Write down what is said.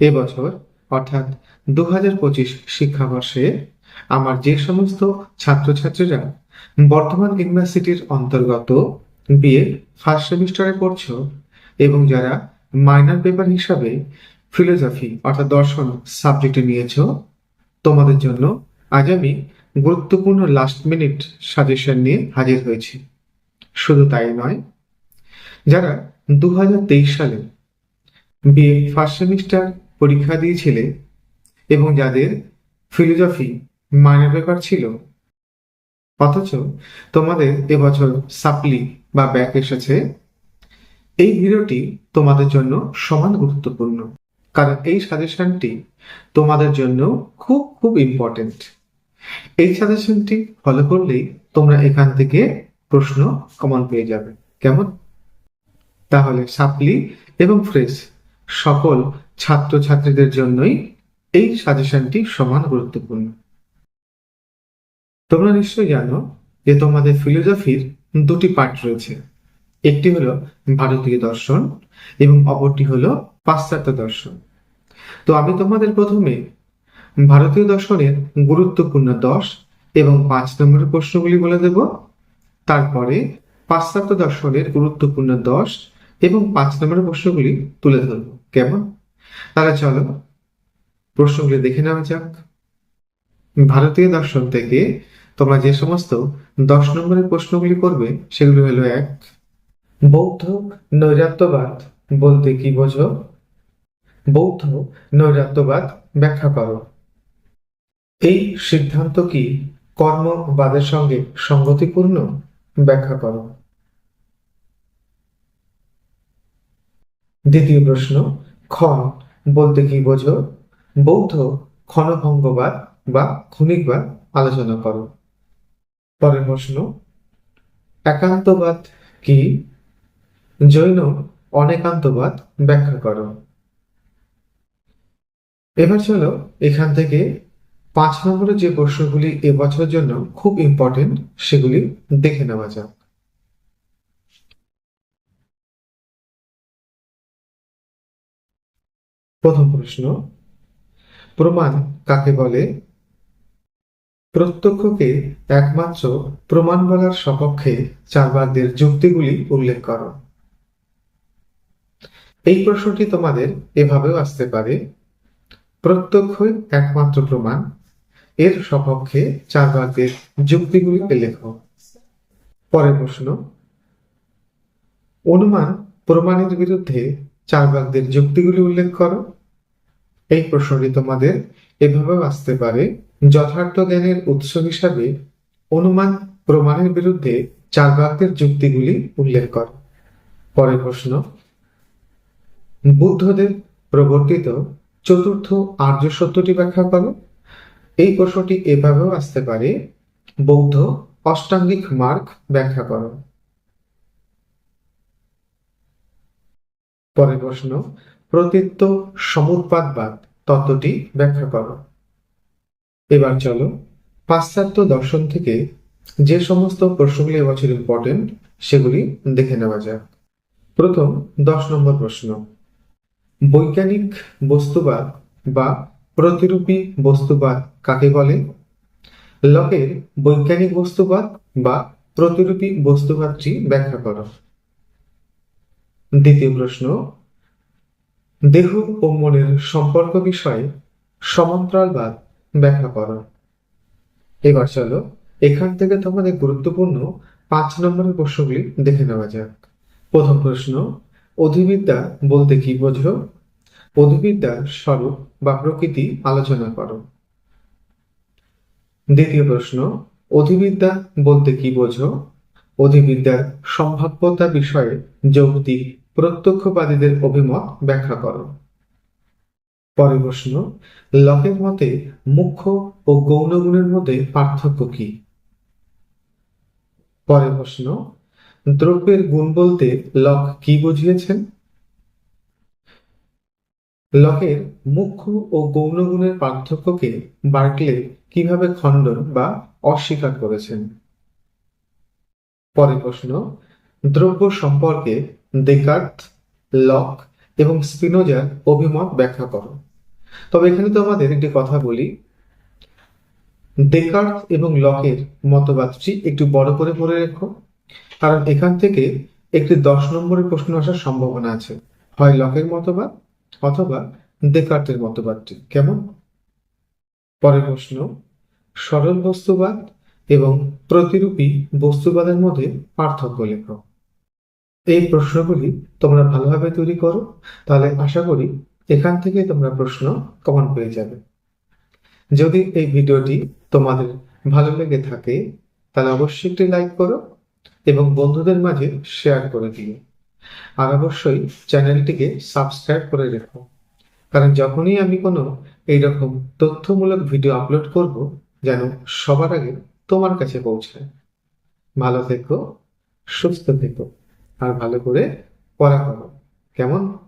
এবছর, অর্থাৎ দু হাজার পঁচিশ শিক্ষাবর্ষে, আমার যে সমস্ত ছাত্রছাত্রীরা বর্তমান ইউনিভার্সিটির অন্তর্গত বিএ ফার্স্ট সেমিস্টারে পড়ছ এবং যারা মাইনার পেপার হিসাবে ফিলোসফি অর্থাৎ দর্শন সাবজেক্টে নিয়েছো, তোমাদের জন্য আজ আমি গুরুত্বপূর্ণ লাস্ট মিনিট সাজেশন নিয়ে হাজির হয়েছি। শুধু তাই নয়, যারা দু হাজার তেইশ সালে বিএ ফার্স্ট সেমিস্টার পরীক্ষা দিয়েছিলে এবং যাদের ফিলোসফি মাইনর পেপার ছিল। অথচ তোমাদের এবছর সাপ্লি বা ব্যাক এসেছে। এই ভিডিওটি তোমাদের জন্য সমান গুরুত্বপূর্ণ। কারণ এই সাজেশনটি তোমাদের জন্য খুব খুব ইম্পর্টেন্ট এই সাজেশনটি ফলো করলেই তোমরা এখান থেকে প্রশ্ন কমন পেয়ে যাবে। কেমন? তাহলে সাপ্লি এবং ফ্রেশ সকল ছাত্রছাত্রীদের জন্যই এই সাজেশনটি সমান গুরুত্বপূর্ণ। তোমরা নিশ্চয়ই জানো যে তোমাদের ফিলোসফির দুটি পার্ট রয়েছে। একটি হলো ভারতীয় দর্শন এবং অপরটি হলো পাশ্চাত্য দর্শন। তো আমি তোমাদের প্রথমে ভারতীয় দর্শনের গুরুত্বপূর্ণ দশ এবং পাঁচ নম্বরের প্রশ্নগুলি বলে দেব। তারপরে পাশ্চাত্য দর্শনের গুরুত্বপূর্ণ দশ এবং পাঁচ নম্বরের প্রশ্নগুলি তুলে ধরবো। কেমন? তাহলে চলো, প্রশ্নগুলি দেখে নেওয়া যাক। ভারতীয় দর্শন থেকে তোমরা যে সমস্ত দশ নম্বরের প্রশ্নগুলি করবে, সেগুলি হলো এক, বৌদ্ধ নৈরাত্যবাদ বলতে কি বোঝো? বৌদ্ধ নৈরাত্যবাদ ব্যাখ্যা করো। এই সিদ্ধান্ত কি কর্মবাদের সঙ্গে সঙ্গতিপূর্ণ? ব্যাখ্যা করো। দ্বিতীয় প্রশ্ন ক্ষণ বলতে কি বোঝো? বৌদ্ধ ক্ষণভঙ্গবাদ বা ক্ষণিকবাদ আলোচনা করো। পরের প্রশ্ন, একান্তবাদ কি? জৈন অনেকান্তবাদ ব্যাখ্যা করো। এবার চলো এখান থেকে পাঁচ নম্বরের যে প্রশ্নগুলি এবছরের জন্য খুব ইম্পর্টেন্ট সেগুলি দেখে নেওয়া যাক। প্রথম প্রশ্ন, প্রমাণ কাকে বলে? প্রত্যক্ষকে একমাত্র প্রমাণ বলার সপক্ষে চারবাকদের যুক্তিগুলি উল্লেখ করো। এই প্রশ্নটি তোমাদের এভাবেও আসতে পারে। প্রত্যক্ষই একমাত্র প্রমাণ, এর সপক্ষে চারবাকদের যুক্তিগুলি লেখো। পরের প্রশ্ন, অনুমান প্রমাণের বিরুদ্ধে চারবাকদের যুক্তিগুলি উল্লেখ করো। এই প্রশ্নটি তোমাদের এভাবেও আসতে পারে, যথার্থ জ্ঞানের উৎস হিসাবে অনুমান প্রমাণের বিরুদ্ধে চারবাকদের যুক্তিগুলি উল্লেখ করো। পরের প্রশ্ন, বুদ্ধদের প্রবর্তিত চতুর্থ আর্য সত্যটি ব্যাখ্যা করো। এই প্রশ্নটি এভাবেও আসতে পারে, বৌদ্ধ অষ্টাঙ্গিক মার্গ ব্যাখ্যা করো। পরের প্রশ্ন, প্রতীত্ব সমুৎপাদবাদ তত্ত্বটি ব্যাখ্যা করো। এবার চলো পাশ্চাত্য দর্শন থেকে যে সমস্ত প্রশ্নগুলি এবছর ইম্পর্টেন্ট সেগুলি দেখে নেওয়া যাক। প্রথম, দশ নম্বর প্রশ্ন। বৈজ্ঞানিক বস্তুবাদ বা প্রতিরূপী বস্তুবাদ কাকে বলে? লকের বৈজ্ঞানিক বস্তুবাদ বা প্রতিরূপী বস্তুবাদটি ব্যাখ্যা করো। দ্বিতীয় প্রশ্ন, দেহ ও মনের সম্পর্ক বিষয়ে সমান্তরালবাদ ব্যাখ্যা করো। এবার চলো এখান থেকে তোমাদের গুরুত্বপূর্ণ পাঁচ নম্বরের প্রশ্নগুলি দেখে নেওয়া যাক। প্রথম প্রশ্ন, অধিবিদ্যা বলতে কি বোঝো? অধিবিদ্যার স্বরূপ বা প্রকৃতি আলোচনা করো। দ্বিতীয় প্রশ্ন, অধিবিদ্যা বলতে কি বোঝো? অধিবিদ্যার সম্ভাব্যতা বিষয়ে যৌক্তিক প্রত্যক্ষবাদীদের অভিমত ব্যাখ্যা করো। পরের প্রশ্ন, লকের মতে মুখ্য ও গৌণ গুণের মধ্যে পার্থক্য কি? পরের প্রশ্ন, দ্রব্যের গুণ বলতে লক কি বুঝিয়েছেন? লকের মুখ্য ও গৌণ গুণের পার্থক্যকে বার্কলে কীভাবে খণ্ডন বা অস্বীকার করেছেন? পরের প্রশ্ন, দ্রব্য সম্পর্কে দেকার্ত লক এবং স্পিনোজার অভিমত ব্যাখ্যা করো। তবে এখানে তো আমাদের একটি কথা বলি। ডেকার্ট এবং লকের মতবাদটি একটু বড় করে পড়ে রেখো, কারণ এখান থেকে একটি দশ নম্বরের প্রশ্ন আসার সম্ভাবনা আছে। হয় লকের মতবাদ অথবা ডেকার্টের মতবাদটি। কেমন? পরের প্রশ্ন, সরল বস্তুবাদ এবং প্রতিরূপী বস্তুবাদের মধ্যে পার্থক্য লেখো। এই প্রশ্নগুলি তোমরা ভালোভাবে তৈরি করো, তাহলে আশা করি এখান থেকে তোমরা প্রশ্ন কমন পেয়ে যাবে। যদি এই ভিডিওটি তোমাদের ভালো লেগে থাকে, তাহলে অবশ্যই একটি লাইক করো এবং বন্ধুদের মাঝে শেয়ার করে দিও। আর অবশ্যই চ্যানেলটিকে সাবস্ক্রাইব করে রেখো। কারণ যখনই আমি কোনো এইরকম তথ্যমূলক ভিডিও আপলোড করব, যেন সবার আগে তোমার কাছে পৌঁছায়। ভালো থেকো সুস্থ থেকো আর ভালো করে পড়া করো। কেমন?